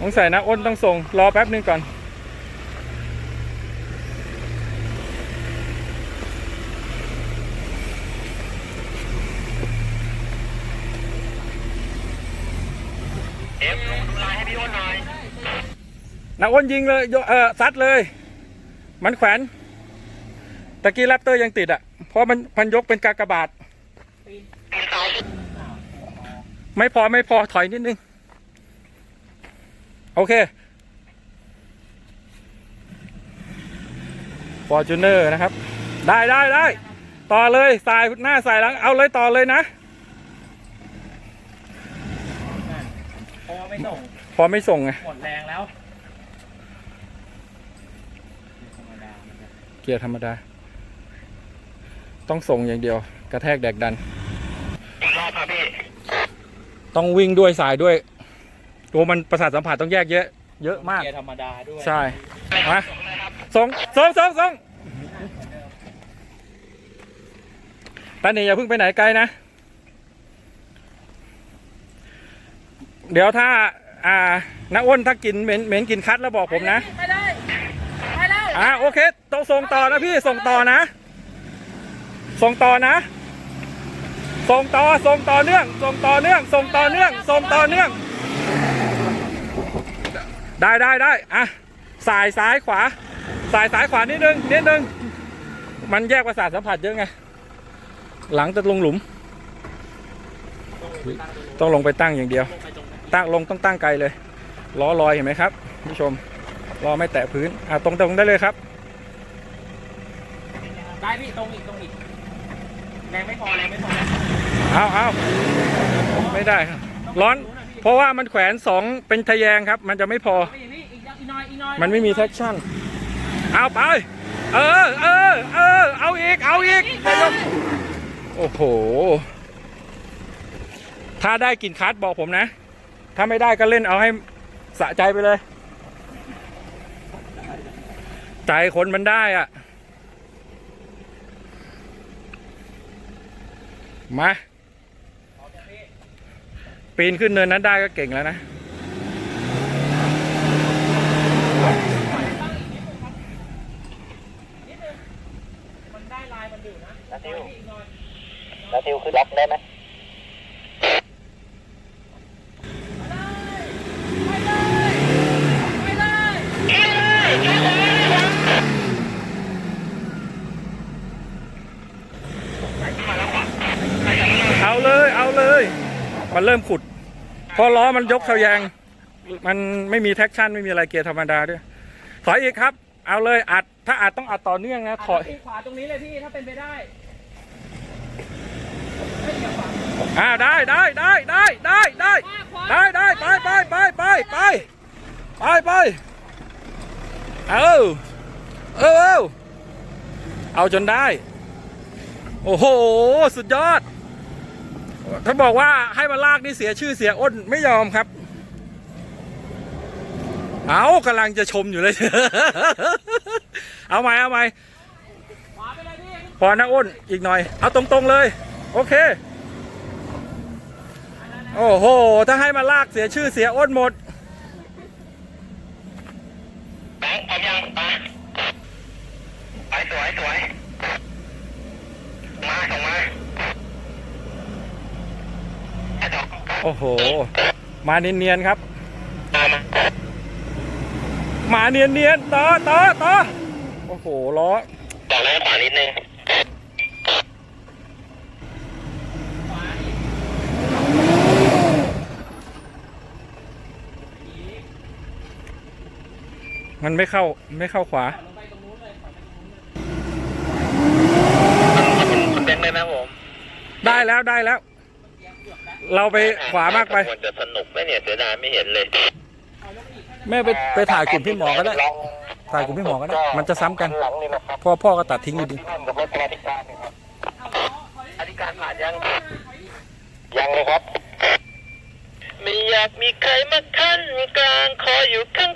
สงสัยนะอ้นต้องส่ง รอแป๊บนึงก่อน เอ็มลงดูลายให้พี่อ้นหน่อยนักอ้นยิงเลยโยเออซัดเลย มันแขวนตะกี้แรปเตอร์ยังติดอะ เพราะมันมันยกเป็นกากบาทปีนเสาไม่พอไม่พอถอยนิดนึง โอเคฟอร์จูเนอร์นะครับ ได้ได้ได้ ต่อเลยสายหน้าสายหลัง เอาเลยต่อเลยนะ พอไม่ส่ง พอไม่ส่งไง หมดแรงแล้ว เกียร์ธรรมดา ต้องส่งอย่างเดียว กระแทกแดกดันอีกรอบครับพี่ ต้องวิ่งด้วยสายด้วย ตัวมันประสาทสัมผัสต้องแยกเยอะ เยอะมาก เกียร์ธรรมดาด้วยใช่มาส่งส่งส่งส่งตาหนีอย่าเพิ่งไปไหนไกลนะ เดี๋ยวถ้า อ่าน้าอ้นถ้ากินเหม็นเหม็นกินคัดแล้วบอกผมนะ ไปเลยไปแล้วอ่าโอเคต้องส่งต่อนะพี่ส่งต่อนะ ส่งต่อนะ ส่งต่อส่งต่อเนื่อง ส่งต่อเนื่อง ส่งต่อเนื่อง ส่งต่อเนื่อง ได้ได้ได้อะสายซ้ายขวา สายซ้ายขวานิดนึงนิดนึง มันแยกประสาทสัมผัสเยอะไง หลังจะลงหลุม ต้องลงไปตั้งอย่างเดียว ตั้งลงต้องตั้งไกลเลยล้อลอยเห็นไหมครับคุณผู้ชมล้อไม่แตะพื้นอะตรงตรงได้เลยครับ ได้พี่ตรงอีกตรงอีกแรงไม่พอแรงไม่พอเอาเอาไม่ได้ครับร้อน เพราะว่ามันแขวนสองเป็นทะแยงครับ มันจะไม่พอไปอย่างนี้อีกอีกหน่อยอีกหน่อยมันไม่มีแท็กชั่น เอาไป เออเออเออเอาอีก เอาอีกนายกโอ้โห ถ้าได้กลินคัสบอกผมนะ ถ้าไม่ได้ก็เล่นเอาให้สะใจไปเลย ใจคนมันได้อะ มา ปีนขึ้นเนินนั้นได้ก็เก่งแล้วนะ มันได้ลายมันอยู่นะ นาทิว อีกหน่อย นาทิวคือล็อกได้ไหม ไปเลย เอาเลย เอาเลย มันเริ่มขุดพอล้อมันยกทะแยงมันไม่มีแท็กชั่นไม่มีอะไรเกียร์ธรรมดาด้วยถอยอีกครับ เอาเลยอัด ถ้าอัดต้องอัดต่อเนื่องนะถอยตีขวาตรงนี้เลยพี่ถ้าเป็นไปได้อ่าได้ได้ได้ได้ได้ได้ขวาได้ได้ไปไปไปไปไปไปไปเออเออเอาเอาจนได้ โอ้โห สุดยอด ถ้าบอกว่าให้มาลากนี่เสียชื่อเสียอ้นไม่ยอมครับ เอากำลังจะชมอยู่เลย เอาใหม่เอาใหม่ขวาไปเลยพี่พอนะอ้นอีกหน่อย เอาตรงๆเลย โอเค โอ้โห ถ้าให้มาลากเสียชื่อเสียอ้นหมด แบงค์พร้อมยังมาไปสวยสวยมาส่งมาไอ้ดอก โอ้โห มาเนียนๆครับมามามาเนียนๆต่อต่อต่อโอ้โหล้อดอกแรกขวานิดนึงมันไม่เข้าไม่เข้าขวาคุณคุณเบนได้ไหมผมได้แล้วได้แล้ว เราไปขวามากไปควรจะสนุกไหมเนี่ยเสียดายไม่เห็นเลยแม่ไปไปถ่ายกลุ่มพี่หมอก็ได้ ถ่ายกลุ่มพี่หมอก็ได้ มันจะซ้ำกันหลังนี่นะครับเพราะพ่อก็ตัดทิ้งอยู่ดีท่านกับรถอธิการนะครับอธิการผ่านยัง ยังเลยครับ ไม่อยากมีใครมาขั้นกลางคอยอยู่ข้าง